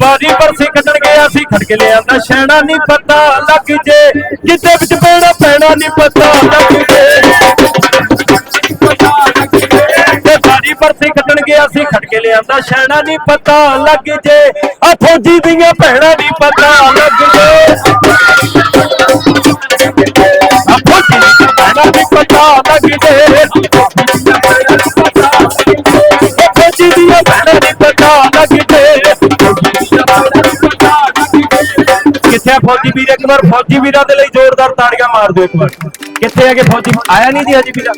ਬਾਜੀ ਪਰਸੀ ਕੱਢਣ ਗਿਆ ਸੀ ਖੜਕੇ ਲਿਆਂਦਾ। ਸ਼ੈਣਾ ਨਹੀਂ ਪਤਾ ਲੱਗ ਜੇ ਕਿਤੇ ਵਿੱਚ ਪੈਣਾ ਪੈਣਾ ਨਹੀਂ ਪਤਾ ਲੱਗ ਜੇ। ਤੇ ਪਰਸੀ ਕੱਢਣ ਗਿਆ ਸੀ ਖੜਕੇ ਲਿਆਂਦਾ। ਸ਼ੈਣਾ ਨਹੀਂ ਪਤਾ ਲੱਗ ਜੇ ਆ ਫੌਜੀ ਦੀਆਂ ਭੈਣਾਂ ਨਹੀਂ ਪਤਾ ਲੱਗ ਜੇ। ਆ ਫੌਜੀ ਦੀਆਂ ਭੈਣਾਂ ਨਹੀਂ ਪਤਾ ਲੱਗ ਜੇ। ਫੌਜੀ ਦੀਆਂ ਭੈਣਾਂ ਨਹੀਂ ਪਤਾ ਲੱਗ ਜੇ। ਕਿੱਥੇ ਆ ਫੌਜੀ ਵੀਰ? ਇੱਕ ਵਾਰ ਫੌਜੀ ਵੀਰਾਂ ਦੇ ਲਈ ਜ਼ੋਰਦਾਰ ਤਾੜੀਆਂ ਮਾਰ ਦਿਓ ਇੱਕ ਵਾਰ। ਕਿੱਥੇ ਆ ਕੇ ਫੌਜੀ? ਆਇਆ ਨਹੀਂ ਜੀ ਹਜੇ ਵੀਰਾ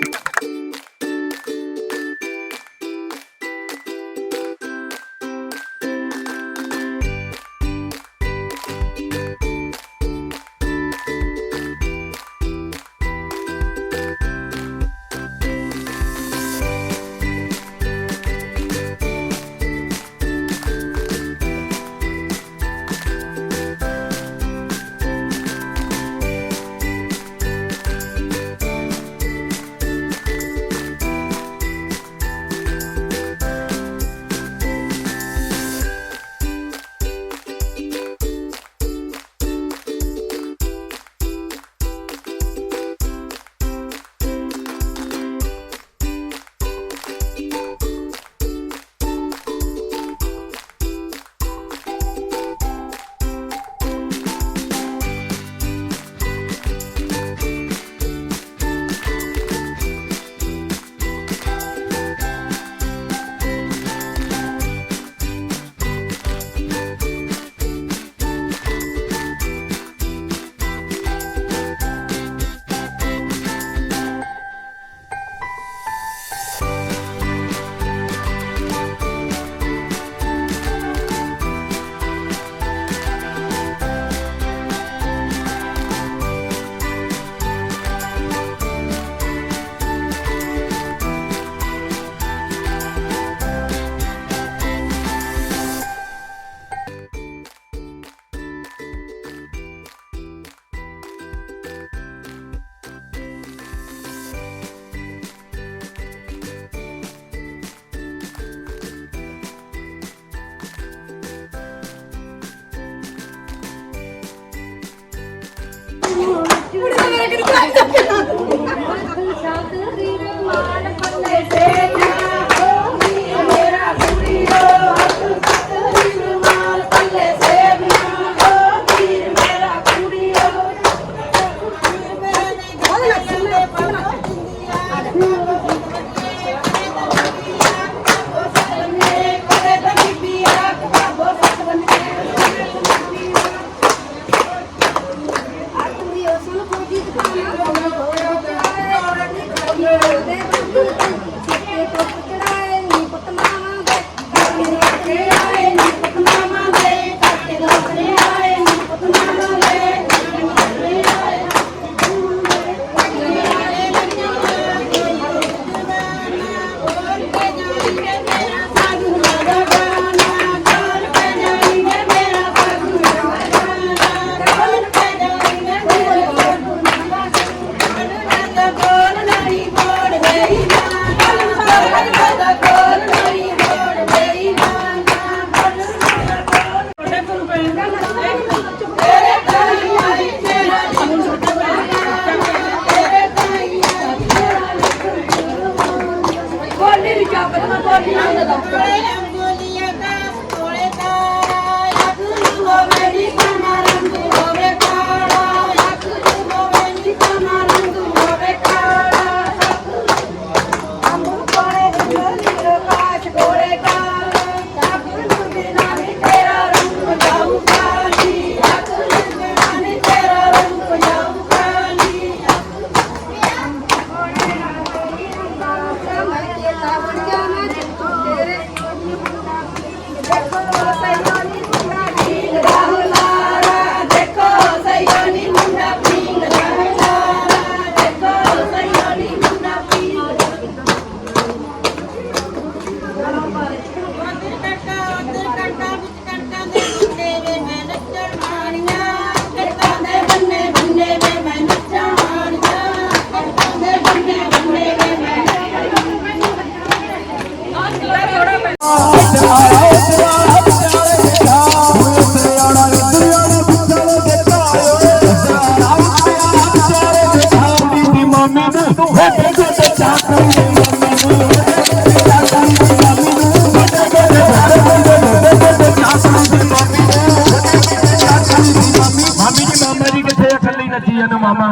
ਨੱਚੀ ਜਾਂਦਾ ਮਾਮਾ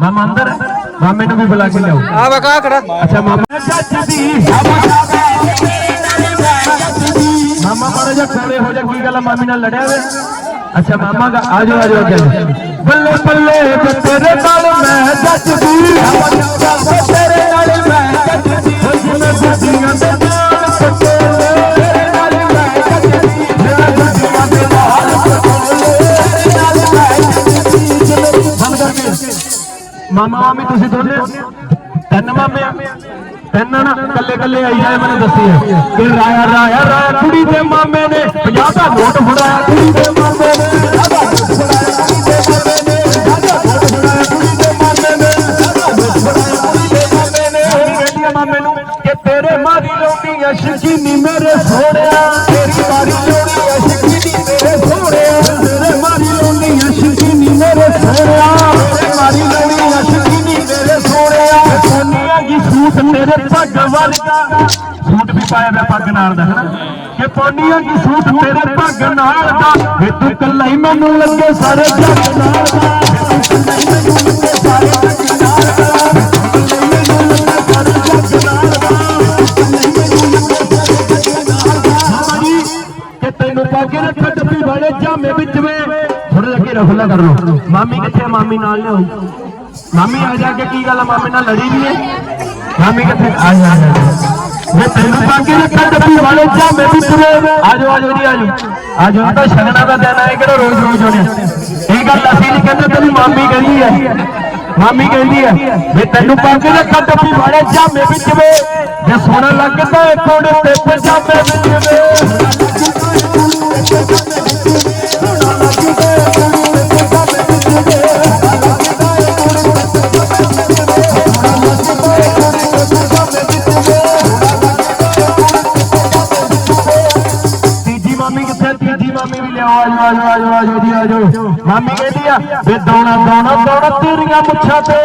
ਮਾਮਾ ਅੰਦਰ ਹੈ? ਮਾਮੇ ਨੂੰ ਵੀ ਬੁਲਾ ਕੇ ਲਿਆਓ। ਆ ਵਕਾ ਖੜਾ। ਅੱਛਾ ਮਾਮਾ। ਜੱਜ ਦੀ ਮਾਮਾ ਮਾੜਾ ਜਿਹਾ ਖੜੇ ਹੋ ਜਾ ਕੀ ਗੱਲ ਮਾਮੀ ਨਾਲ ਲੜਿਆ ਵੇ। ਅੱਛਾ ਮਾਮਾ ਦਾ ਆ ਜਾਓ ਆ ਜਾਓ ਅੱਗੇ ਬੱਲੇ ਬੱਲੇ ਤੇਰੇ ਨਾਲ ਮੈਂ ਜੱਜ ਦੀ। ਤੇਰੇ ਮਾਮਾ ਮਾਮੀ ਤੁਸੀਂ ਦੋਨੇ ਤਿੰਨ ਮਾਮੇ ਆ। ਤਿੰਨ ਨਾ ਕੱਲੇ ਕੱਲੇ ਆਈ ਜਾਏ, ਮੈਨੂੰ ਦੱਸੀ ਹੈ ਕਿ ਰਾਇਆ ਰਾਇਆ ਰਾਇਆ। ਕੁੜੀ ਦੇ ਮਾਮੇ ਨੇ 50 ਦਾ ਨੋਟ ਫੜਾਇਆ। ਕੁੜੀ ਦੇ ਮਾਮੇ ਨੇ 50 ਦਾ ਨੋਟ ਫੜਾਇਆ। ਕਿ ਪੋਨੀਆ ਜੀ ਸੂਟ ਤੇਰੇ ਪੱਗ ਨਾਲ ਦਾ ਵੇ ਤੂੰ ਕੱਲਾ ਹੀ ਮੈਨੂੰ ਲੱਗੇ ਸਾਰੇ ਜੱਗ ਨਾਲ ਦਾ ਵੇ ਤੂੰ ਕੱਲਾ ਹੀ। ਮੈਨੂੰ ਲੱਗੇ ਸਾਰੇ ਜੱਗ ਨਾਲ ਦਾ ਵੇ ਤੂੰ ਕੱਲਾ ਹੀ ਮੈਨੂੰ ਲੱਗੇ ਸਾਰੇ ਜੱਗ ਨਾਲ ਦਾ ਵੇ ਤੂੰ ਕੱਲਾ ਹੀ ਮੈਨੂੰ ਲੱਗੇ ਸਾਰੇ ਜੱਗ ਨਾਲ ਦਾ ਮਾਮਾ ਜੀ ਕਿ ਤੈਨੂੰ ਪਾ ਕੇ ਰੱਖ ਡੱਬੀ ਵਾਲੇ ਜਾਮੇ ਵਿੱਚ ਵੇ ਥੋੜਾ ਜਿਹਾ ਘੇਰਾ ਖੁੱਲਾ ਕਰ ਲੋ ਮਾਮੀ ਤਾਂ ਸ਼ਗਨਾਂ ਦਾ ਦਿਨ ਹੈ, ਕਿਹੜਾ ਰੋਜ਼ ਰੋਜ਼ ਹੋਣੇ ਇਹ ਗੱਲ ਅਸੀਂ ਨਹੀਂ ਕਹਿੰਦੇ, ਤੇਰੀ ਮਾਮੀ ਕਹਿੰਦੀ ਹੈ। ਮਾਮੀ ਕਹਿੰਦੀ ਹੈ, ਵੀ ਤੈਨੂੰ ਪਾ ਕੇ ਰੱਖਾਂ ਡੱਬੀ ਵਾਲੇ ਜਾਮੇ ਵਿੱਚ ਵੇ ਜੇ ਸੋਹਣਾ ਲੱਗਦਾ ਕੋੜੇ ਤੇ ਪਜਾਮੇ ਵਿੱਚ ਵੇ ਆਜੋ ਆਜੋ ਆਜੋ ਜੀ ਆਜੋ ਮਾਮੀ ਕਹਿੰਦੀ ਆ ਵੇ ਦੌਣਾ ਦੌਣਾ ਦੌਣਾ ਤੇਰੀਆਂ ਮੁੱਛਾਂ ਤੇ,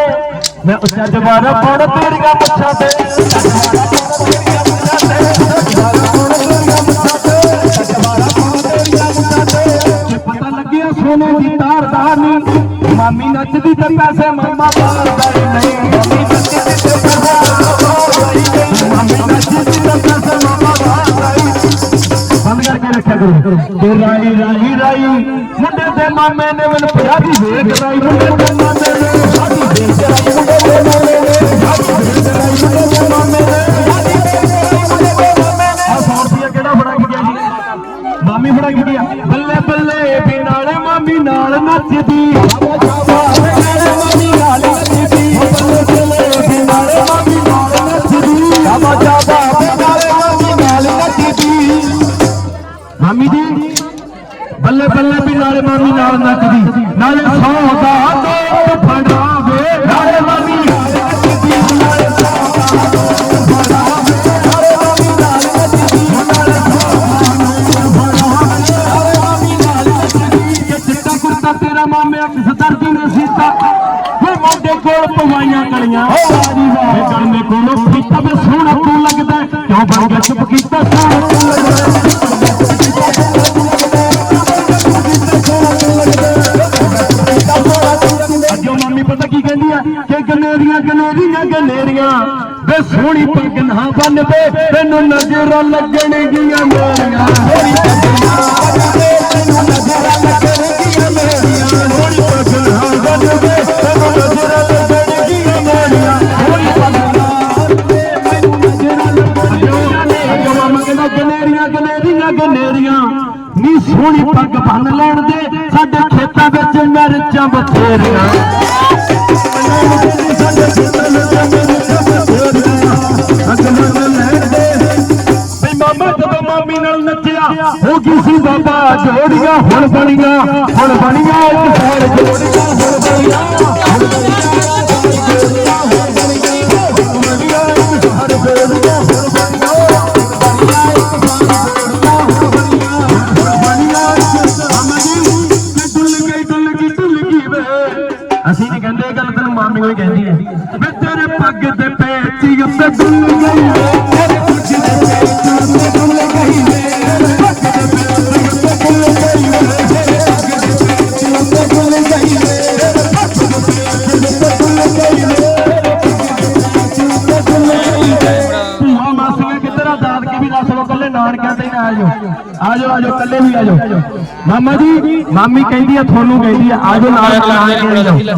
ਮੈਂ ਉੱਚਾ ਜਵਾਰਾ ਪਾਉਣਾ ਤੇਰੀਆਂ ਮੁੱਛਾਂ ਤੇ ਜੇ ਪਤਾ ਲੱਗਿਆ ਸੋਨੇ ਦੀ ਤਾਰ ਦਾ ਨਹੀਂ, ਮਾਮੀ ਨੱਚਦੀ ਤੇ ਪੈਸੇ ਮਾਮਾ ਪਾਲਦਾ ਕਰੋ ਤੇ ਰਾਈ ਰਾਈ ਰਾਈ ਮੁੰਡੇ ਦੇ ਮਾਮੇ ਨੇ ਮੈਨੂੰ ਪੰਜਾਬੀ ਵੇਖ ਰਾਈ ਮੁੰਡੇ ਦੇ ਮਾਮੇ ਨੇ ਪੰਜਾਬੀ ਵੇਖ ਰਾਈ ਮੁੰਡੇ ਦੇ ਮਾਮੇ ਨੇ ਪੰਜਾਬੀ ਵੇਖ ਰਾਈ ਮੁੰਡੇ ਦੇ ਮਾਮੇ ਨੇ ਪੰਜਾਬੀ ਵੇਖ ਰਾਈ ਮੁੰਡੇ ਦੇ ਮਾਮੇ ਨੇ ਆ 100 ਰੁਪਿਆ ਕਿਹੜਾ ਫੜਾ ਕੇ ਗਿਆ ਜੀ? ਮਾਮੀ ਫੜਾ ਕੇ ਗਿਆ। ਬੱਲੇ ਬੱਲੇ ਵੀ ਨਾਲੇ, ਮਾਮੀ ਨਾਲ ਨੱਚਦੀ। ਮਾਮੀ ਨਾਲ ਨੱਚਦੀ ਕਿ ਚਿੱਟਾ ਕੁੜਤਾ ਤੇਰਾ ਮਾਮਿਆ ਕਿਸ ਦਰਦੀ ਨੇ ਸੀਤਾ ਵੇ ਮੋਢੇ ਕੋਲ ਪਵਾਈਆਂ ਕਲੀਆਂ ਓ ਵਾਰੀ ਵਾਹ ਵੇ ਗਲਮੇ ਕੋਲੋਂ ਫੀਤਾ ਵੇ ਸੋਹਣਾ ਤੂੰ ਲੱਗਦਾ ਕਿਉਂ ਬਣ ਗਿਆ ਚੁੱਪ ਕੀਤਾ ਸੋਹਣਾ ਤੂੰ ਲੱਗਦਾ ਕਿ ਗਨੇਰੀਆਂ ਗਨੇਰੀਆਂ ਗਨੇਰੀਆਂ। ਵੇ ਸੋਹਣੀ ਪੱਗ ਨਾ ਬੰਨ ਵੇ ਤੈਨੂੰ ਨਜ਼ਰਾਂ ਲੱਗਣਗੀਆਂ ਮੇਰੀਆਂ। ਸੋਹਣੀ ਪੱਗ ਨਾ ਬੰਨ ਵੇ ਤੈਨੂੰ ਨਜ਼ਰਾਂ ਲੱਗਣਗੀਆਂ ਮੇਰੀਆਂ। ਸੋਹਣੀ ਪੱਗ ਨਾ ਬੰਨ ਵੇ ਤੈਨੂੰ ਨਜ਼ਰਾਂ ਲੱਗਣਗੀਆਂ ਮੇਰੀਆਂ। ਸੋਹਣੀ ਪੱਗ ਨਾ ਬੰਨ ਵੇ ਨਜ਼ਰਾਂ ਲੱਗਣਗੀਆਂ ਅੱਜੋ ਮਾਮਾ ਗਨੇਰੀਆਂ ਗਨੇਰੀਆਂ ਗਨੇਰੀਆਂ। ਨੀ ਸੋਹਣੀ ਪੱਗ ਬੰਨ ਲੈਣ ਦੇ, ਸਾਡੇ ਖੇਤਾਂ ਵਿੱਚ ਮਿਰਚਾਂ ਬਥੇਰੀਆਂ। ਹੋ ਗਈ ਸੀ ਬਾਬਾ ਜੋੜੀਆਂ ਹੁਣ ਬਣੀਆਂ ਹੁਣ ਬਣੀਆਂ। ਵੀ ਆਜੋ। ਮਾਮਾ ਜੀ ਮਾਮੀ ਕਹਿੰਦੀ ਆ ਤੁਹਾਨੂੰ ਕਹਿੰਦੀ ਆ ਆਜੋ ਨਾਲ ਨਾਲ ਕੇ ਆਜੋ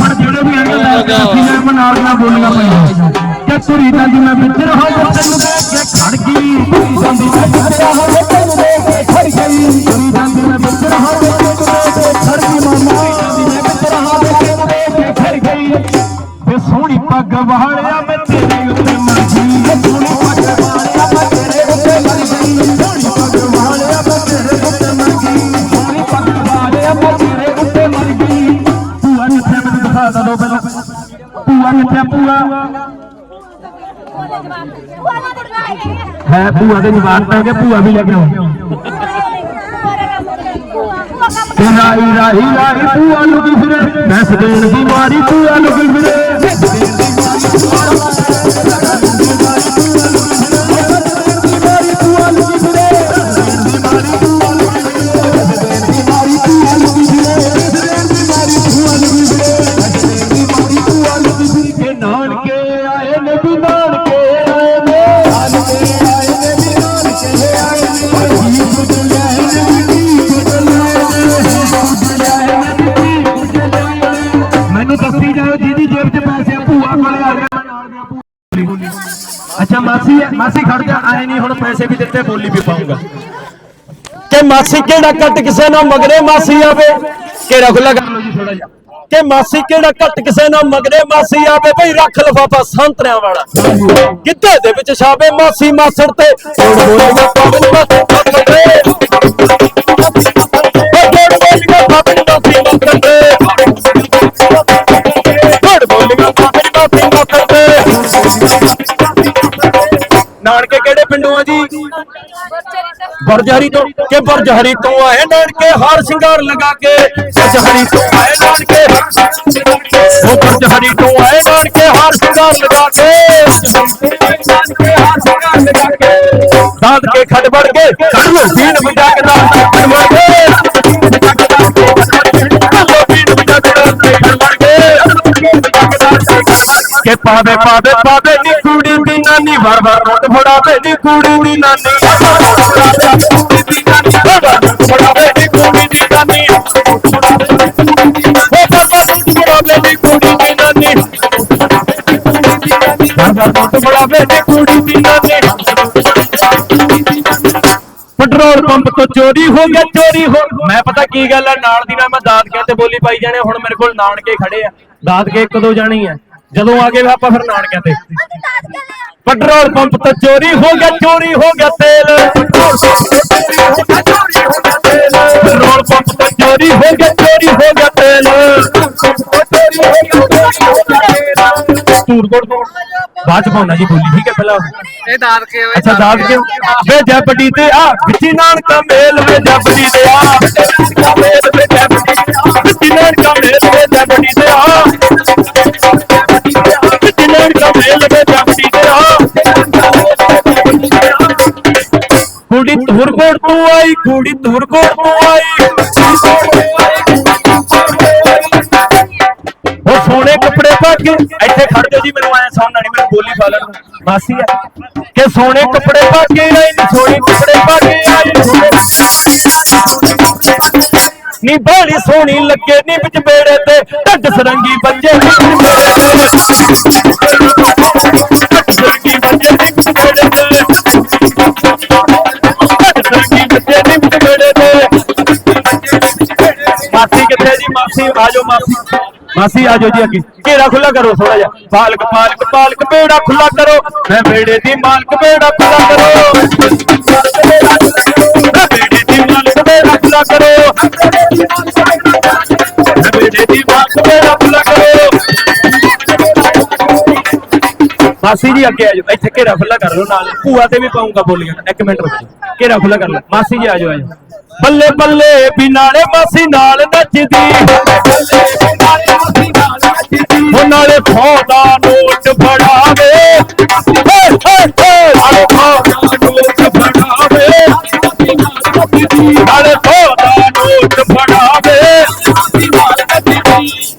ਪਰ ਜਿਹੜੇ ਵੀ ਆਏ ਲੈ ਕੇ ਅਸੀਂ ਨੇ ਮਨਾਲ ਨਾਲ ਬੋਲੀਆਂ ਪਈਆਂ। ਕਿ ਤੁਰੀ ਜਾਂਦੀ ਮੈਂ ਵਿੱਚ ਰਹਾ ਤੈਨੂੰ ਦੇਖ ਕੇ ਖੜ ਗਈ? ਤੁਰੀ ਜਾਂਦੀ ਮੈਂ ਵਿੱਚ ਰਹਾ ਤੈਨੂੰ ਦੇਖ ਕੇ ਖੜ ਗਈ? ਤੁਰੀ ਜਾਂਦੀ ਮੈਂ ਵਿੱਚ ਰਹਾ ਤੈਨੂੰ ਦੇਖ ਕੇ ਖੜ ਗਈ ਮਾਮਾ? ਮੈਂ ਵਿੱਚ ਰਹਾ ਤੈਨੂੰ ਦੇਖ ਕੇ ਖੜ ਗਈ? ਵੇ ਸੋਹਣੀ ਪੱਗ ਵਾਲਿਆ ਮੈਂ ਤੇਰੇ ਉੱਤੇ ਭੂਆ ਹੈ ਭੂਆ ਦੇ ਜਵਾਨ ਪੈ ਗਏ ਭੂਆ ਵੀ ਲੈ ਕੇ ਆਓ ਰਾਈ ਰਾਈ ਰਾਈ ਭੂਆ ਨੂੰ ਫਿਰੇ? ਮੈਂ ਸਦੇਣ ਦੀ ਮਾਰੀ ਭੂਆ ਨੂੰ ਫਿਰੇ? ਆਵੇ ਕਿਹੜਾ ਖੁੱਲਾ ਕਰ ਲਓ ਜੀ ਥੋੜਾ ਜਿਹਾ ਕਿ ਮਾਸੀ ਕਿਹੜਾ ਕੱਟ ਕਿਸੇ ਨਾਲ ਮਗਰੇ ਮਾਸੀ ਆਵੇ? ਰੱਖ ਲਫਾਫਾ ਸੰਤਰਿਆਂ ਵਾਲਾ ਗਿੱਧੇ ਦੇ ਵਿੱਚ ਛਾਵੇ ਮਾਸੀ ਮਾਸੜ ਤੇ ਤੋੜ ਬੋਲੀਆਂ ਪਾਵਨ ਮਾਸੀ ਤੇ ਤੋੜ ਬੋਲੀਆਂ ਪਾਵਨ ਮਾਸੀ ਮਾਸੜ ਤੇ ਤੋੜ ਬੋਲੀਆਂ ਪਾਵਨ ਮਾਸੀ ਮਾਸੜ ਤੇ। ਨਾਨਕੇ ਕਿਹੜੇ ਪਿੰਡੋਂ ਆ ਜੀ ਬਰਜਹਰੀ ਤੋਂ ਕਿ ਬਰਜਹਰੀ ਤੋਂ ਆਏ ਨਾਨਕੇ, ਹਾਰ ਸ਼ਿੰਗਾਰ ਲਗਾ ਕੇ। ਬਰਜਹਰੀ ਤੋਂ ਆਏ ਨਾਨਕੇ, ਉਹ ਬਰਜਹਰੀ ਤੋਂ ਆਏ ਨਾਨਕੇ, ਹਾਰ ਸ਼ਿੰਗਾਰ ਲਗਾ ਕੇ। ਦਾਦ ਕੇ ਖੜ ਵੜ ਕੇ ਕਰ ਲੋ ਬੀਨ ਵਜਾ ਕੇ ਦਾਦ ਖੜ ਵੜ ਕੇ। ਕਰ ਲੋ ਬੀਨ ਵਜਾ ਕੇ ਦਾਦ ਖੜ ਵੜ ਕੇ। ਕਿ ਪਾਵੇ ਪਾਵੇ ਪਾਵੇ ਨੀ ਕੁੜੀ ਦੀ ਨਾਨੀ ਵਾਰ ਵਾਰ ਰੋਟ ਫੜਾਵੇ ਨੀ ਕੁੜੀ ਦੀ ਨਾਨੀ ਫੜਾਵੇ ਨੀ ਕੁੜੀ ਦੀ ਨਾਨੀ ਉਹ ਬਾਬਾ ਰੋਟ ਫੜਾਵੇ ਨੀ ਕੁੜੀ ਦੀ ਨਾਨੀ ਬਾਬਾ ਰੋਟ ਫੜਾਵੇ ਨੀ ਕੁੜੀ ਦੀ ਨਾਨੀ ਪੈਟਰੋਲ ਪੰਪ ਤੋਂ ਚੋਰੀ ਹੋ ਗਿਆ, ਚੋਰੀ ਹੋ ਮੈਂ ਪਤਾ ਕੀ ਗੱਲ ਹੈ ਨਾਲ ਦੀ ਨਾਲ ਮੈਂ ਦਾਦਕਿਆਂ ਤੇ ਬੋਲੀ ਪਾਈ ਜਾਣੇ ਹੁਣ ਮੇਰੇ ਕੋਲ ਨਾਨਕੇ ਖੜੇ ਆ। ਦਾਦਕੇ ਇੱਕ ਦੋ ਜਾਣੀ ਆ। ਜਦੋਂ ਆ ਗਏ ਆਪਾਂ ਫਿਰ ਨਾਨਕਿਆਂ ਤੇ। ਪੈਟਰੋਲ ਪੰਪ ਤੋਂ ਚੋਰੀ ਹੋ ਗਿਆ ਚੋਰੀ ਹੋ ਗਿਆ ਤੇਲ। ਪੈਟਰੋਲ ਪੰਪ ਤੋਂ ਚੋਰੀ ਹੋ ਗਿਆ ਚੋਰੀ ਹੋ ਗਿਆ ਤੇਲ। ਸਟੂਰਕੋਟ ਤੋਂ ਬਾਅਦ ਪਾਉਣਾ ਜੀ ਬੋਲੀ ਠੀਕ ਹੈ ਪਹਿਲਾਂ। ਇਹ ਦਾਦ ਕੇ ਓਏ ਅੱਛਾ ਦਾਦ ਕਿਉਂ ਵੇ ਜੱਬੜੀ ਤੇ ਆ ਵਿੱਚੀ ਨਾਨਕਾ ਮੇਲ ਵੇ ਜੱਬੜੀ ਤੇ ਆ। ਵਿੱਚੀ ਨਾਨਕਾ ਮੇਲ ਵੇ ਜੱਬੜੀ ਤੇ ਆ। ਕੁੜੀ ਧੁਰਕੋਟ ਤੋਂ ਆਈ ਕੁੜੀ ਧੁਰਕੋਟ ਤੋਂ ਆਈ। ਉਹ ਸੋਹਣੇ ਕੱਪੜੇ ਪਾ ਕੇ ਇੱਥੇ ਖੜ ਜਾਓ ਜੀ, ਮੈਨੂੰ ਐ ਸਾਹਮਣਾ ਨਹੀਂ ਮੈਨੂੰ ਬੋਲੀ ਪਾ ਲੈਣ ਮਾਸੀ ਹੈ ਕਿ ਸੋਹਣੇ ਕੱਪੜੇ ਪਾ ਕੇ ਆਈ ਸੋਹਣੇ ਕੱਪੜੇ ਪਾ ਕੇ ਆਈ। ਨੀ ਬਾਲੀ ਸੋਹਣੀ ਲੱਗੇ ਨੀ ਵਿੱਚ ਬੇੜੇ ਤੇ, ਢੱਡ ਸਰੰਗੀ ਬੱਜੇ ਮਾਸੀ ਕਿੱਥੇ ਜੀ? ਮਾਸੀ ਆਜੋ ਮਾਸੀ। ਮਾਸੀ ਆਜੋ ਜੀ ਅੱਗੇ। ਘੇਰਾ ਖੁੱਲਾ ਕਰੋ ਥੋੜਾ ਜਿਹਾ। ਪਾਲਕ ਪਾਲਕ ਪਾਲਕ ਬੇੜਾ ਖੁੱਲਾ ਕਰੋ। ਮੈਂ ਬੇੜੇ ਦੀ ਮਾਲਕ ਬੇੜਾ ਖੁੱਲਾ ਕਰੋ। ਮੈਂ ਬੇੜੇ ਦੀ ਮਾਲਕ ਬੇੜਾ ਖੁੱਲਾ ਕਰੋ। ਮੈਂ ਬੇੜੇ ਦੀ ਮਾਲਕ ਬੇੜਾ ਖੁੱਲਾ ਕਰੋ। ਮਾਸੀ ਜੀ ਅੱਗੇ ਆਜੋ ਇੱਥੇ ਘੇਰਾ ਖੁੱਲਾ ਕਰ ਲਓ ਨਾਲ। ਭੂਆ ਤੇ ਵੀ ਪਾਉਂਗਾ ਬੋਲੀਆਂ। ਇੱਕ ਮਿੰਟ ਰੁਕੋ। ਘੇਰਾ ਖੁੱਲਾ ਕਰ ਲਓ। ਮਾਸੀ ਜੀ ਆਜੋ ਆਜੋ ਬੱਲੇ ਬੱਲੇ ਵੀ ਨਾਲੇ ਮਾਸੀ ਨਾਲ ਨੱਚਦੀ। ਉਹ ਨਾਲੇ ਫੌਦਾ ਨੋਟ ਫੜਾਵੇ। ਹੇ ਹੇ ਹੇ। ਨਾਲੇ ਫੌਦਾ ਨੋਟ ਫੜਾਵੇ। ਨਾਲੇ ਫੌਦਾ ਨੋਟ ਫੜਾਵੇ।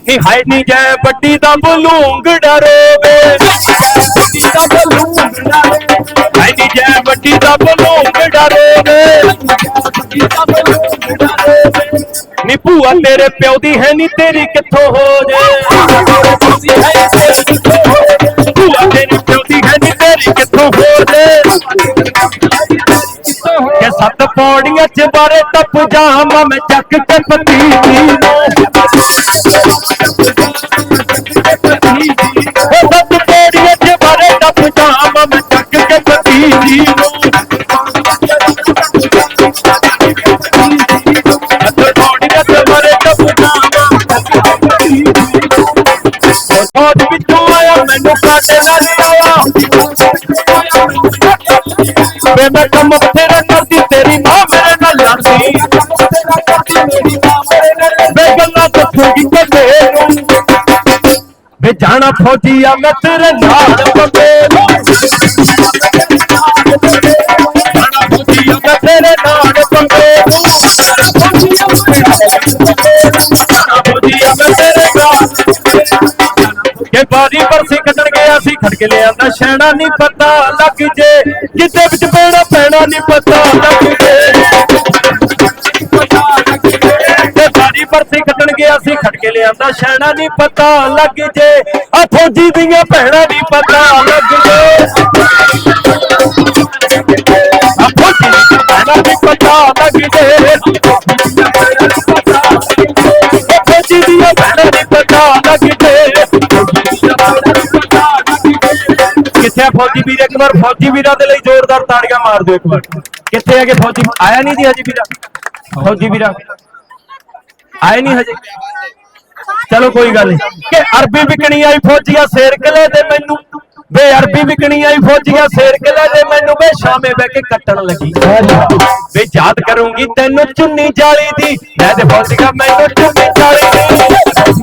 ਨੀ ਹਾਈ ਨੀ ਜੈ ਬੱਡੀ ਦਾ ਬਲੂੰਗ ਡਰੋਵੇ। ਹਾਈ ਨੀ ਜੈ ਵੱਡੀ ਦਾ ਨੀ ਭੂਆ ਤੇਰੇ ਪਿਓ ਦੀ ਹੈ ਨੀ ਤੇਰੀ ਕਿੱਥੋਂ ਹੋ ਜੇ? ਭੂਆ ਤੇਰੀ ਪਿਓ ਦੀ ਹੈ ਨੀ ਤੇਰੀ ਕਿੱਥੋਂ ਹੋ ਜੇ? ਕਿ ਸੱਤ ਪੌੜੀਆਂ ਚ ਬਾਰੇ ਟੱਪ ਜਾਵਾਂ ਮੈਂ ਚੱਕ ਕੇ ਪਤੀ ਦੀ ਵੇ ਮੈਂ ਕੰਮ ਬਥੇਰਾ ਕਰਦੀ, ਤੇਰੀ ਮਾਂ ਮੇਰੇ ਨਾਲ ਲੜਦੀ। ਵੇ ਗੱਲਾਂ ਦੱਸੂਗੀ ਕਦੇ ਵੇ ਜਾਣਾ ਫੌਜੀ ਮੈਂ ਤੇਰੇ ਨਾਲ ਬੰਦੇ ਜਾਣਾ ਫੌਜੀ ਮੈਂ ਤੇਰੇ ਨਾਲ ਬੰਦੇ ਜਾਣਾ ਫੌਜੀ ਮੈਂ ਤੇਰੇ ਨਾਲ। ਕਿ ਬਾਰੀ ਪਰਸੀ ਕੱਢਣ ਕੇ ਲਿਆਂਦਾ ਸ਼ੈਣਾ ਨਹੀਂ ਪਤਾ ਲੱਗ ਜੇ, ਕਿਤੇ ਵਿੱਚ ਪੈਣਾ ਪੈਣਾ ਨਹੀਂ ਪਤਾ ਲੱਗ ਜੇ। ਤੇ ਬਾਰੀ ਪਰਸੀ ਕੱਢਣ ਗਿਆ ਸੀ ਖੜ ਕੇ ਲਿਆਂਦਾ ਸ਼ੈਣਾ ਨਹੀਂ ਪਤਾ ਲੱਗ ਜੇ ਆ ਫੌਜੀ ਦੀਆਂ ਭੈਣਾਂ ਨਹੀਂ ਪਤਾ ਲੱਗ ਜੇ। ਆ ਫੌਜੀ ਦੀਆਂ ਭੈਣਾਂ ਨਹੀਂ ਪਤਾ ਲੱਗ ਜੇ। ਫੌਜੀ ਦੀਆਂ ਭੈਣਾਂ ਨਹੀਂ ਪਤਾ ਲੱਗ ਜੇ। ਕਿੱਥੇ ਫੌਜੀ ਵੀਰ ਇੱਕ ਵਾਰ, ਫੌਜੀ ਵੀਰਾਂ ਦੇ ਲਈ ਜ਼ੋਰਦਾਰ ਤਾੜੀਆਂ ਮਾਰ ਦਿਓ ਇੱਕ ਵਾਰ। ਕਿੱਥੇ ਹੈਗੇ ਫੌਜੀ? ਆਇਆ ਨਹੀਂ ਜੀ ਹਜੇ ਵੀਰਾ? ਫੌਜੀ ਵੀਰਾ। ਆਏ ਨਹੀਂ ਹਜੇ। ਚਲੋ ਕੋਈ ਗੱਲ ਨਹੀਂ। ਕਿ ਅਰਬੀ ਵਿਕਣੀ ਆਈ ਫੌਜੀਆਂ ਸ਼ੇਰ ਕਿਲੇ ਤੇ ਮੈਨੂੰ। ਵੇ ਅਰਬੀ ਵਿਕਣੀ ਆਈ ਫੌਜੀਆਂ ਸ਼ੇਰ ਕਿਲੇ ਤੇ ਮੈਨੂੰ। ਵੇ ਸ਼ਾਮੇ ਬਹਿ ਕੇ ਕੱਟਣ ਲੱਗੀ। ਵੇ ਯਾਦ ਕਰੂੰਗੀ ਤੈਨੂੰ ਚੁੰਨੀ ਜਾਲੀ ਦੀ। ਮੈਂ ਤੇ ਫੌਜੀਆਂ, ਮੈਨੂੰ ਚੁੰਨੀ ਜਾਲੀ ਦੀ।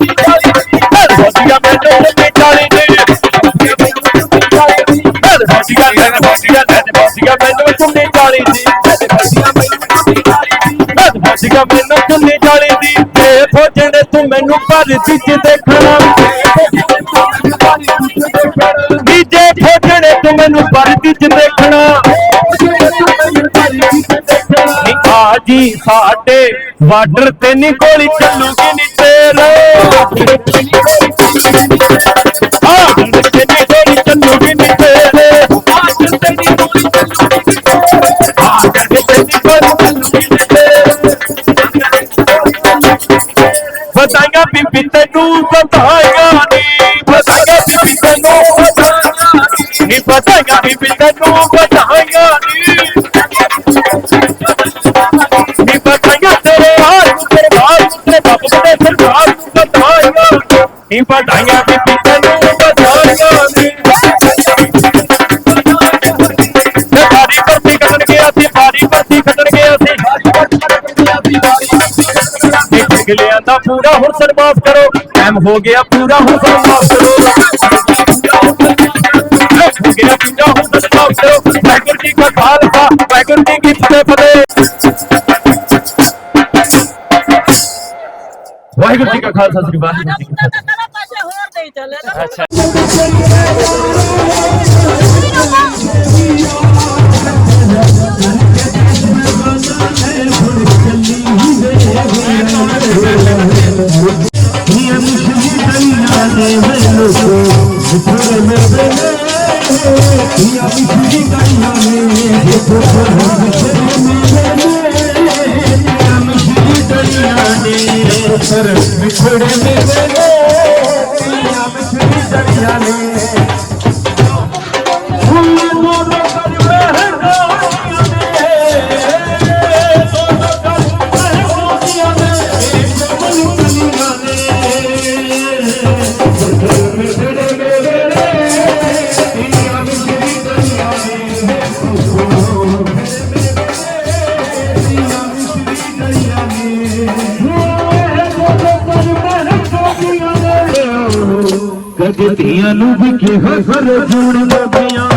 ਮੈਂ ਫੌਜੀਆਂ ਮੈਨੂੰ ਚੁੰਨੀ ਜਾਲੀ ਦੀ ਮੈਂ ਫੌਜੀਆਂ ਮੈਂ ਫੌਜੀਆਂ ਮੈਂ ਚੁੰਨੀ ਜਾਲੀ ਦੀ ਮੈਂ ਫੌਜੀਆਂ ਚੁੰਨੀ ਜਾਲੀ ਦੀ ਤੇ ਫੌਜਣੇ ਤੂੰ ਮੈਨੂੰ ਪਰ ਵਿੱਚ ਦੇਖਣਾ ਨੀਜੇ ਫੌਜਣੇ ਤੂੰ ਮੈਨੂੰ ਪਰ ਵਿੱਚ ਦੇਖਣਾ ਨੀ ਸਾਡੇ ਬਾਰਡਰ ਤੇ ਨੀ ਗੋਲੀ ਚੱਲੂਗੀ, ਨੀ ਤੇਰੇ ਹਾਂ ਤੇ ਨੀ ਗੋਲੀ ਚੱਲੂਗੀ, ਨੀ ਤੇਰੇ ਹਾਂ ਤੇ ਨੀ ਗੋਲੀ ਚੱਲੂਗੀ, ਨੀ ਤੇਰੇ ਠਗਲਿਆਂ ਦਾ ਪੂਰਾ ਹੁਸਨ ਮਾਫ ਕਰੋ ਟਾਈਮ ਹੋ ਗਿਆ ਪੂਰਾ ਹੁਸਨ ਮਾਫ ਕਰੋ ਹੋ ਗਿਆ ਪੂਰਾ ਹੁਸਨ ਮਾਫ ਕਰੋ ਵਾਹਿਗੁਰੂ ਜੀ ਕਾ ਖਾਲਸਾ ਵਾਹਿਗੁਰੂ ਜੀ ਕੀ ਫਤਿਹ ਵਾਹਿਗੁਰੂ ਜੀ ਕਾ ਖਾਲਸਾ ਸ੍ਰੀ ਵਾਹਿਗੁਰੂ ਜੀ ਕਦੇ ਧੀਆਂ ਨੂੰ ਵੀ ਕਿਹਾ ਕਰ ਜੁਣ ਲੱਗੀਆਂ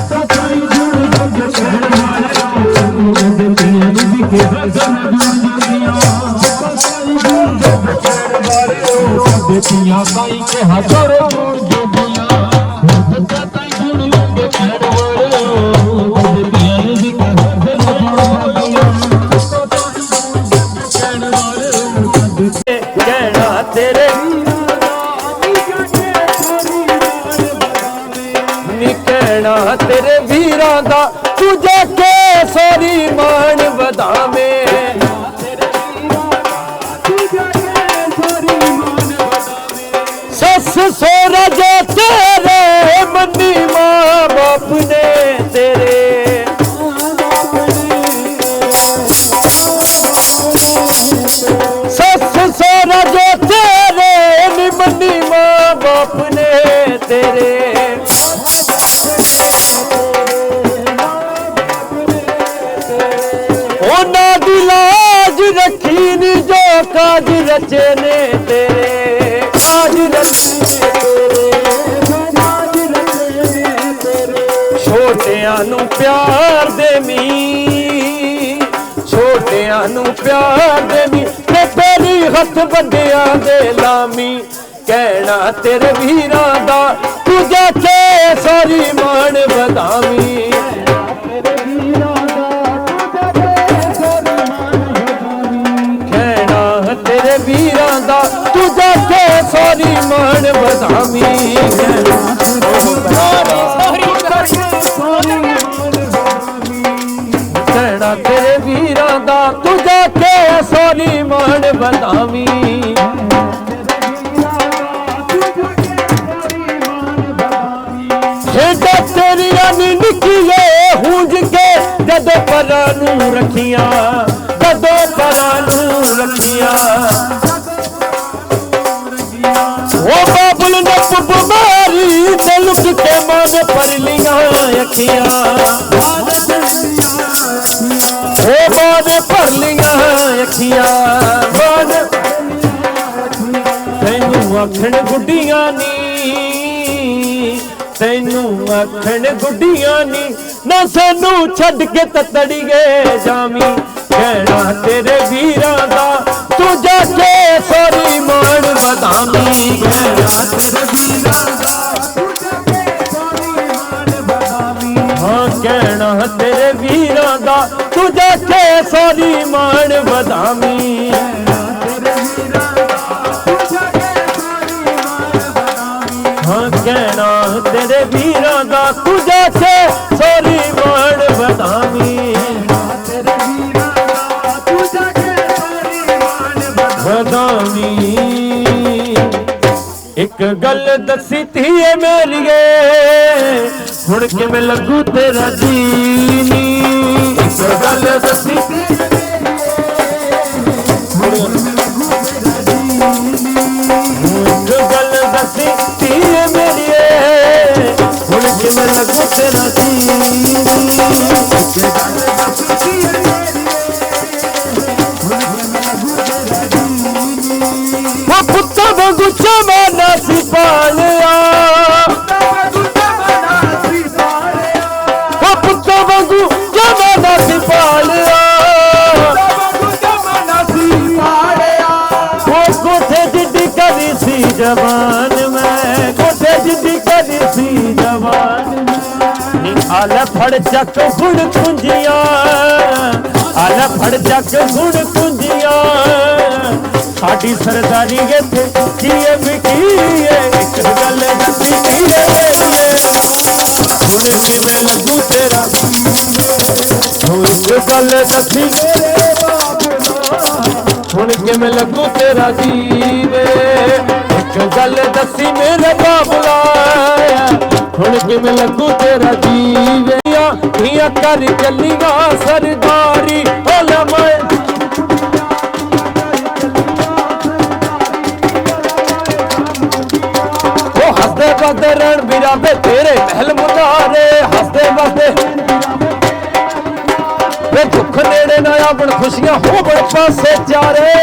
ਸਤਾਈ ਜੁਣ ਲੱਗ ਕਹਿਣ ਵਾਲਿਆਂ ਕਦੇ ਧੀਆਂ ਨੂੰ ਵੀ ਕਿਹਾ ਕਰ ਜੁਣ ਲੱਗੀਆਂ ਸਤਾਈ ਜੁਣ ਲੱਗ ਕਹਿਣ ਵਾਲਿਆਂ ਕਦੇ ਧੀਆਂ ਪਾਈ ਕਿਹਾ ਕਰ ਜੁਣ ਸੱਸ ਸੋਹਰਾ ਤੇਰੇ, ਮੰਨੀ ਮਾਂ ਬਾਪ ਨੇ ਤੇਰੇ। ਸੱਸ ਸੋਹਰਾ ਜੋ ਤੇਰੇ ਨੀ ਮੰਨੀ ਮਾਂ ਬਾਪ ਨੇ ਤੇਰੇ। ਉਹਨਾਂ ਦੀ ਲਾਜ ਰੱਖੀ ਨੀ ਜੋ ਕਾਜ ਰਚੇ ਨੇ ਤੇਰੇ। ਪਿਆਰ ਦੇ ਮੀ, ਛੋਟਿਆਂ ਨੂੰ ਪਿਆਰ ਦੇਵੀਂ ਤੇ ਤੇਰੀ ਹੱਥ ਵੱਡਿਆਂ ਦੇ ਲਾਮੀ, ਕਹਿਣਾ ਤੇਰੇ ਵੀਰਾਂ ਦਾ, ਤੂੰ ਜਾ ਸਾਰੀ ਮਾਣ ਵਧਾਵੀਂ। ਕਹਿਣਾ ਤੇਰੇ ਵੀਰਾਂ ਦਾ, ਤੂੰ ਜਾ ਕੇ ਸਾਰੀ ਮਾਣ ਵਧਾਵੀਂ। ਵਧਾਵੀਂ ਖੇਡਾਂ ਤੇਰੀਆਂ ਨੀ ਨਿੱਕੀਏ ਹੂੰਜ ਕੇ ਜਦੋਂ ਪਰਾਂ ਨੂੰ ਰੱਖੀਆਂ, ਜਦੋਂ ਪਰਾਂ ਨੂੰ ਰੱਖੀਆਂ। ਉਹ ਬਾਬਲ ਨੇ ਪੁੱਪ ਤੇ ਲੁਕ ਕੇ ਮਾਂ ਨੇ ਪਰ ਲੀਆਂ ਅੱਖੀਆਂ। ਲੀਆਂ ਅੱਖੀਆਂ ਤੈਨੂੰ ਆਖਣ ਗੁੱਡੀਆਂ ਨੀ, ਤੈਨੂੰ ਆਖਣ ਗੁੱਡੀਆਂ ਨੀ। ਨਾ ਸਾਨੂੰ ਛੱਡ ਕੇ ਤਤੜੀਏ ਜਾਵੀਂ, ਕਹਿਣਾ ਤੇਰੇ ਵੀਰਾਂ ਦਾ। ਤੂੰ ਜਾ ਕੇ ਸਾਰੀ ਮਾਣ ਵਧਾਵੀਂ। ਕਹਿਣਾ ਤੇਰੇ ਵੀਰਾਂ ਹਾਂ ਸਾਰੀ ਮਾਣ ਵਧਾਵੀਂ। ਹਾਂ, ਕਹਿਣਾ ਤੇਰੇ ਵੀਰਾਂ ਦਾ ਤੂੰ ਜਾ ਕੇ ਮਾਣ ਵਧਾਵੀਂ। ਵਧਾਵੀਂ। ਇੱਕ ਗੱਲ ਦੱਸੀ ਧੀਏ ਮੇਰੀਏ, ਹੁਣ ਕਿਵੇਂ ਲੱਗੂ ਤੇਰਾ ਜੀਨੀ? ਇੱਕ ਗੱਲ ਦੱਸੀ ਆਲੇ ਫੜ ਚੱਕ ਗੁੜ ਕੁੰਜੀਆਂ ਆਲੇ ਫੜ ਚੱਕ ਗੁੜ ਕੁੰਜੀਆਂ ਸਾਡੀ ਸਰਦਾਰੀ ਇੱਥੇ ਕੀਏ ਵਿਕੀਏ ਇੱਕ ਗੱਲ ਦੱਸੀ ਕੀਏ ਹੁਣ ਕਿਵੇਂ ਲੱਗੂ ਤੇਰਾ? ਹੁਣ ਇੱਕ ਗੱਲ ਦੱਸੀ ਹੁਣ ਕਿਵੇਂ ਲੱਗੂ ਤੇਰਾ ਜੀਵੇ? ਇੱਕ ਗੱਲ ਦੱਸੀ ਮੇਰੇ ਬਾਬਲਾ ਹੁਣ ਕਿਵੇਂ ਲੱਗੂ ਤੇਰਾ ਜੀਵੇ ਧੀਆਂ ਕਰ ਚੱਲੀਆਂ ਸਰਦਾਰੀ। ਓਲਾ ਮੈਂ ਉਹ ਹੱਸਦੇ ਵਸਦੇ ਰਣ ਵੀਰਾ ਤੇਰੇ ਮਹਿਲ ਮੁਨਾਰੇ ਹੱਸਦੇ ਵਸਦੇ ਵੇ ਦੁੱਖ ਨੇੜੇ ਨਾ ਆਵਣ ਖੁਸ਼ੀਆਂ ਹੋਵਣ ਪਾਸੇ ਚਾਰੇ।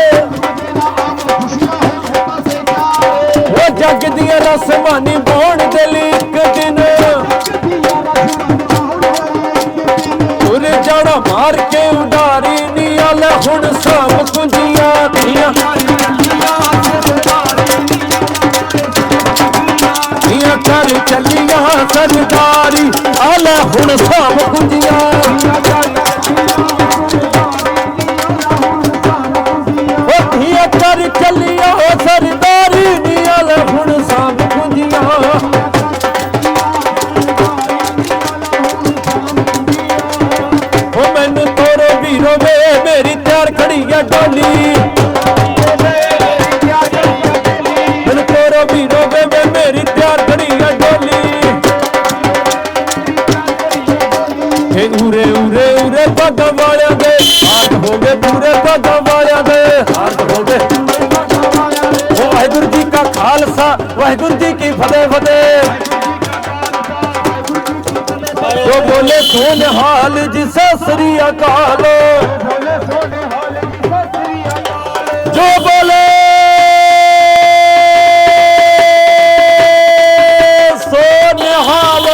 ਉਹ ਜੱਗ ਦੀਆਂ ਰਸਮਾਨੀ ਬੋਣ ਦੇ ਲਈ ਤੁਰ ਮਾਰ ਕੇ ਉਡਾਰੀ ਨੀ ਆਲੇ, ਹੁਣ ਸਭ ਕੁੰਜੀਆਂ ਦੀਆਂ ਦੀਆਂ ਕਰ ਚੱਲੀਆਂ ਸਰਦਾਰੀ ਆਲੇ, ਹੁਣ ਸਭ ਕੁੰਜੀਆਂ ਖਾਲਸਾ ਵਾਹਿਗੁਰੂ ਜੀ ਕੀ ਫਤਿਹ ਫਤਿਹ। ਜੋ ਬੋਲੇ ਸੋਨ ਹਾਲ ਜੀ ਸਤਿ ਸ੍ਰੀ ਅਕਾਲ। ਜੋ ਬੋਲੇ। ਸੋਨ ਹਾਲ।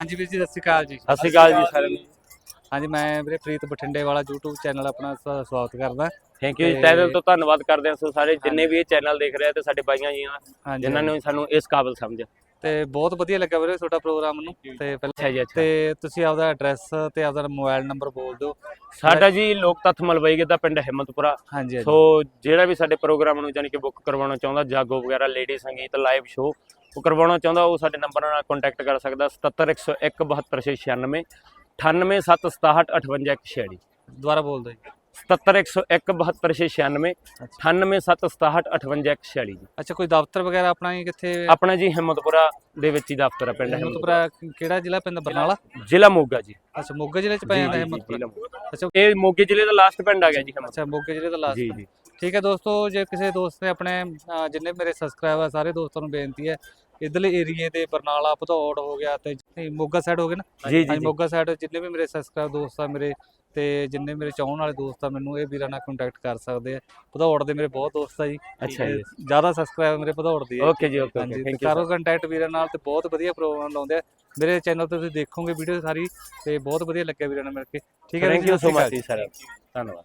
ਹਾਂਜੀ ਵੀਰ ਜੀ ਸਤਿ ਸ਼੍ਰੀ ਅਕਾਲ ਜੀ। ਸਤਿ ਸ਼੍ਰੀ ਅਕਾਲ ਜੀ ਸਾਰਿਆਂ ਨੂੰ। ਹਾਂਜੀ ਮੈਂ ਵੀਰੇ ਪ੍ਰੀਤ ਬਠਿੰਡੇ ਵਾਲਾ YouTube ਚੈਨਲ ਆਪਣਾ ਸ- ਸਵਾਗਤ ਕਰਦਾ। ਥੈਂਕ ਯੂ ਟਾਈਟਲ ਤੋਂ ਧੰਨਵਾਦ ਕਰਦੇ ਹਾਂ ਸੋ ਸਾਰੇ ਜਿੰਨੇ ਵੀ ਇਹ ਚੈਨਲ ਦੇਖ ਰਹੇ ਆ ਤੇ ਸਾਡੇ ਬਾਈਆਂ ਜੀਆਂ ਹਾਂਜੀ ਜਿਨ੍ਹਾਂ ਨੇ ਸਾਨੂੰ ਇਸ ਕਾਬਿਲ ਸਮਝਿਆ। ਤੇ ਬਹੁਤ ਵਧੀਆ ਲੱਗਾ ਵੀਰੇ ਤੁਹਾਡਾ ਪ੍ਰੋਗਰਾਮ ਨੂੰ। ਤੇ ਪਹਿਲਾਂ ਅੱਛਾ ਜੀ ਅੱਛਾ। ਤੇ ਤੁਸੀਂ ਆਪਦਾ ਐਡਰੈਸ ਤੇ ਆਪਦਾ ਮੋਬਾਈਲ ਨੰਬਰ ਬੋਲ ਦਿਓ। ਸਾਡਾ ਜੀ ਲੋਕ ਤੱਥ ਮਲਵਈ ਦਾ ਪਿੰਡ ਹਿੰਮਤਪੁਰਾ। ਹਾਂਜੀ ਹਾਂਜੀ। ਸੋ ਜਿਹੜਾ ਵੀ ਸਾਡੇ ਪ੍ਰੋਗਰਾਮ ਨੂੰ ਜਾਨੀ ਕਿ ਬੁੱਕ ਕਰਵਾਉਣਾ ਚਾਹੁੰਦਾ ਜਾਗੋ ਵਗੈਰਾ ਲੇਡੀ ਸੰਗੀਤ ਲਾਈਵ ਸ਼ੋਅ ਉਹ ਕਰਵਾਉਣਾ ਚਾਹੁੰਦਾ ਉਹ ਸਾਡੇ ਨੰਬਰ ਨਾਲ ਕੰਟੈਕਟ ਕਰ ਸਕਦਾ 77101 72696 98167 ਦੁਬਾਰਾ ਬੋਲ ਦਿਓ ਜੀ 77101 72696 98167 ਜੀ। ਅੱਛਾ ਕੋਈ ਦਫ਼ਤਰ ਵਗੈਰਾ ਆਪਣਾ ਹੀ ਕਿੱਥੇ? ਆਪਣਾ ਜੀ ਹਿੰਮਤਪੁਰਾ ਦੇ ਵਿੱਚ ਹੀ ਦਫ਼ਤਰ ਹੈ ਪਿੰਡ ਹਿੰਮਤਪੁਰਾ ਕਿਹੜਾ ਜ਼ਿਲ੍ਹਾ? ਪੈਂਦਾ ਬਰਨਾਲਾ? ਜ਼ਿਲ੍ਹਾ ਮੋਗਾ ਜੀ। ਅੱਛਾ ਮੋਗਾ ਜ਼ਿਲ੍ਹੇ ਚ ਪੈ ਜਾਂਦਾ ਹਿੰਮਤਪੁਰਾ। ਅੱਛਾ। ਇਹ ਮੋਗੇ ਜ਼ਿਲ੍ਹੇ ਦਾ ਲਾਸਟ ਪਿੰਡ ਆ ਗਿਆ ਜੀ ਅੱਛਾ ਮੋਗੇ ਜ਼ਿਲ੍ਹੇ ਦਾ ਲਾਸਟ ਜੀ ਜੀ। ਠੀਕ ਹੈ ਦੋਸਤੋ ਜੇ ਕਿਸੇ ਦੋਸਤ ਨੇ ਆਪਣੇ ਜਿੰਨੇ ਮੇਰੇ ਸਬਸਕ੍ਰਾਈਬਰ ਸਾਰੇ ਦੋਸਤਾਂ ਨੂੰ ਬੇਨਤੀ ਹੈ ਇਧਰਲੇ ਏਰੀਏ ਦੇ ਬਰਨਾਲਾ ਭਦੌੜ ਹੋ ਗਿਆ ਤੇ ਮੋਗਾ ਸਾਈਡ ਹੋ ਗਿਆ ਨਾ? ਜੀ ਜੀ ਮੋਗਾ ਸਾਈਡ ਜਿੰਨੇ ਵੀ ਮੇਰੇ ਸਬਸਕ੍ਰਾਈਬ ਦੋਸਤ ਆ ਮੇਰੇ ਤੇ ਜਿੰਨੇ ਮੇਰੇ ਚਾਹਣ ਵਾਲੇ ਦੋਸਤ ਆ ਮੈਨੂੰ ਇਹ ਵੀਰਾਂ ਨਾਲ ਕੰਟੈਕਟ ਕਰ ਸਕਦੇ ਆ। ਭਦੌੜ ਦੇ ਮੇਰੇ ਬਹੁਤ ਦੋਸਤ ਆ ਜੀ। ਅੱਛਾ ਜੀ। ਜ਼ਿਆਦਾ ਸਬਸਕ੍ਰਾਈਬ ਮੇਰੇ ਭਦੌੜ ਦੀ ਹੈ ਓਕੇ ਜੀ ਓਕੇ ਹਾਂਜੀ ਥੈਂਕ ਯੂ ਕਰੋ ਕੰਟੈਕਟ ਵੀਰਾਂ ਨਾਲ ਤੇ ਬਹੁਤ ਵਧੀਆ ਪ੍ਰੋਗਰਾਮ ਲਾਉਂਦੇ ਆ। ਮੇਰੇ ਚੈਨਲ ਤੇ ਤੁਸੀਂ ਦੇਖੋਗੇ ਵੀਡੀਓ ਸਾਰੀ ਤੇ ਬਹੁਤ ਵਧੀਆ ਲੱਗਿਆ ਵੀਰਾਂ ਨਾਲ ਮਿਲ ਕੇ। ਠੀਕ ਹੈ ਥੈਂਕ ਯੂ ਸੋ ਮਚ ਜੀ ਸਰ ਧੰਨਵਾਦ।